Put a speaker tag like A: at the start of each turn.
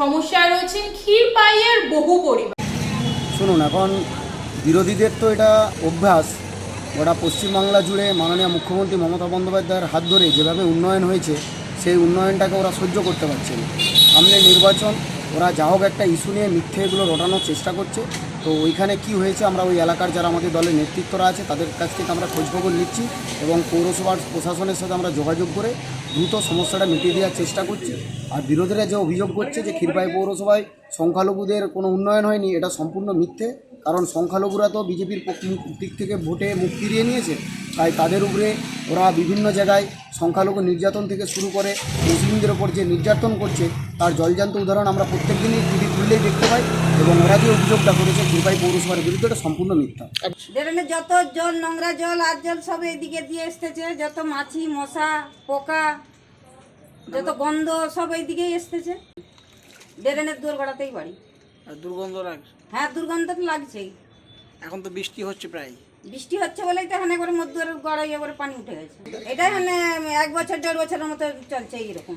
A: সমস্যায় রয়েছেন ক্ষীরপাইয়ের বহু পরিবার।
B: শুনুন, এখন বিরোধীদের তো এটা অভ্যাস। ওরা পশ্চিমবাংলা জুড়ে মাননীয় মুখ্যমন্ত্রী মমতা বন্দ্যোপাধ্যায়ের হাত ধরে যেভাবে উন্নয়ন হয়েছে, সেই উন্নয়নটাকে ওরা সহ্য করতে পারছে না। সামনে নির্বাচন, ওরা যা হোক একটা ইস্যু নিয়ে মিথ্যে এগুলো রটানোর চেষ্টা করছে। তো ওইখানে কি হয়েছে আমরা ওই এলাকার যারা আমাদের দলের নেতৃত্বরা আছে, তাদের কাছ থেকে আমরা খোঁজখবর নিচ্ছি এবং পৌরসভার প্রশাসনের সাথে আমরা যোগাযোগ করে দ্রুত সমস্যাটা মিটিয়ে দেওয়ার চেষ্টা করছি। আর বিরোধীরা যে অভিযোগ করছে যে ক্ষীরপাই পৌরসভায় সংখ্যালঘুদের কোনো উন্নয়ন হয়নি, এটা সম্পূর্ণ মিথ্যে। কারণ সংখ্যালঘুরা তো বিজেপির দিক থেকে ভোটে মুখ ফিরিয়ে নিয়েছে। তাই তাদের উপরে ওরা বিভিন্ন জায়গায় সংখ্যালঘু নির্যাতন থেকে শুরু করে মুসলিমদের ওপর যে নির্যাতন করছে তার জলজান্ত উদাহরণ আমরা প্রত্যেক দিনই টিভি খুললেই দেখতে পাই এবং ওরা যে অভিযোগটা করেছে ক্ষীরপাই পৌরসভার বিরুদ্ধে এটা সম্পূর্ণ মিথ্যা।
C: ড্রেনে যত জল নোংরা জল আর জল সব এইদিকে দিয়ে এসতেছে যত মাছি মশা পোকা যত গন্ধ সব এইদিকেই এসতেছে ড্রেনের দুর্গড়াতেই বাড়ি।
D: আর দুর্গন্ধ লাগছে
C: হ্যাঁ দুর্গন্ধ তো লাগছেই।
D: এখন তো বৃষ্টি হচ্ছে প্রায়।
C: বৃষ্টি হচ্ছে বলেই তো এখানে করে মধ্যে গড়াই এবারে পানি উঠে গেছে। এটাই মানে এক বছর, দেড় বছরের মতো চলছে এইরকম।